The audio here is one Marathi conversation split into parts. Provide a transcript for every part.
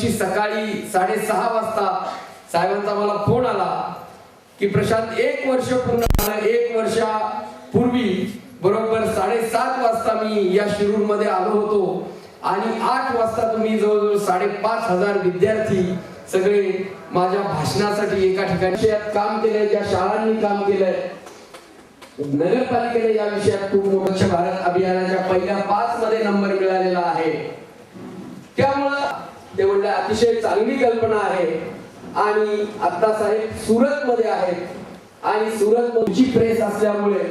दिवशी सकाळी साडेसहा वाजता साहेबांचा मला फोन आला की प्रशांत एक वर्ष पूर्ण झालं एक वर्षापूर्वी बरोबर साडेसात वाजता मी या शिरूरमध्ये आलो होतो आणि आठ वाजता तुम्ही जवळजवळ साडेपाच हजार विद्यार्थी सगळे माझ्या भाषणासाठी एका ठिकाणी काम केलंय ज्या शाळांनी काम केलंय. नगरपालिकेने या विषयात खूप मोठं भारत अभियानाच्या पहिल्या पाच मध्ये नंबर मिळालेला आहे. त्यामुळे अतिशय चांगली कल्पना आहे. आणि आता साहेब सुरत मध्ये आहेत. आणि सुरत तुमची प्रेस असल्यामुळे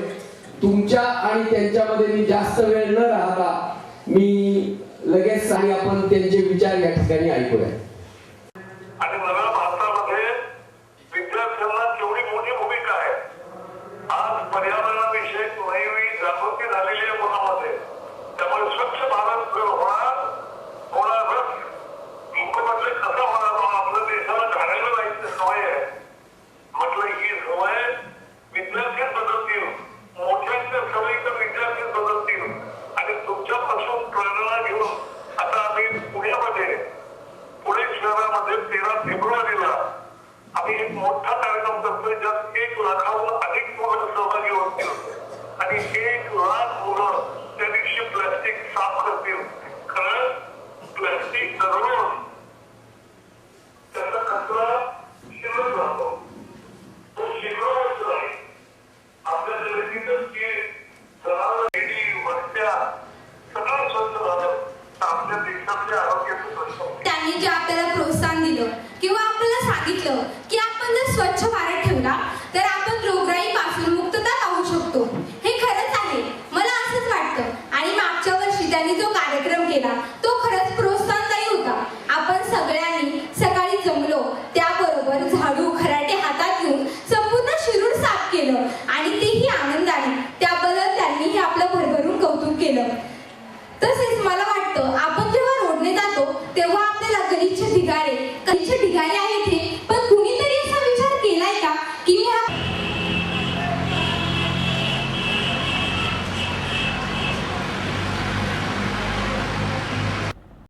तुमच्या आणि त्यांच्यामध्ये मी जास्त वेळ न राहता मी लगेच आणि आपण त्यांचे विचार या ठिकाणी ऐकूया. मोठी भूमिका आहे. पर्यावरणाविषयी नवी जागृती झालेली आहे मुलामध्ये त्यामुळे स्वच्छ आम्ही एक मोठा कार्यक्रम करतोय ज्यात एक लाखाहून अधिक मुलं सहभागी होतील आणि एक लाख मुलं त्या दिवशी प्लास्टिक साफ करतील. कारण प्लास्टिक दररोज त्याचा कचरा शिरत राहतो. तो शिरत नाही आपल्या जमिनीतच की जनावर रेडी वस्त्या सगळं स्वच्छ झालं. आपल्या देशातल्या आरोग्याचं स्वच्छ त्यांनी जे आपल्याला प्रोत्साहन दिलं किंवा त्यांनी जो कार्यक्रम केला तो खरंच प्रोत्साहनदायी होता. आपण सगळ्यांनी सकाळी जमलो त्याबरोबर झाडू खराटे हातात घेऊन संपूर्ण शिरूर साफ केलं आणि तेही आनंदाने त्याबद्दल त्यांनीही आपलं भरभरून कौतुक केलं. तसेच मला वाटतं आपण जेव्हा रोडने जातो तेव्हा आपल्याला गलिच्छ ढिगारे गलिच्छ ढिगारे आहेत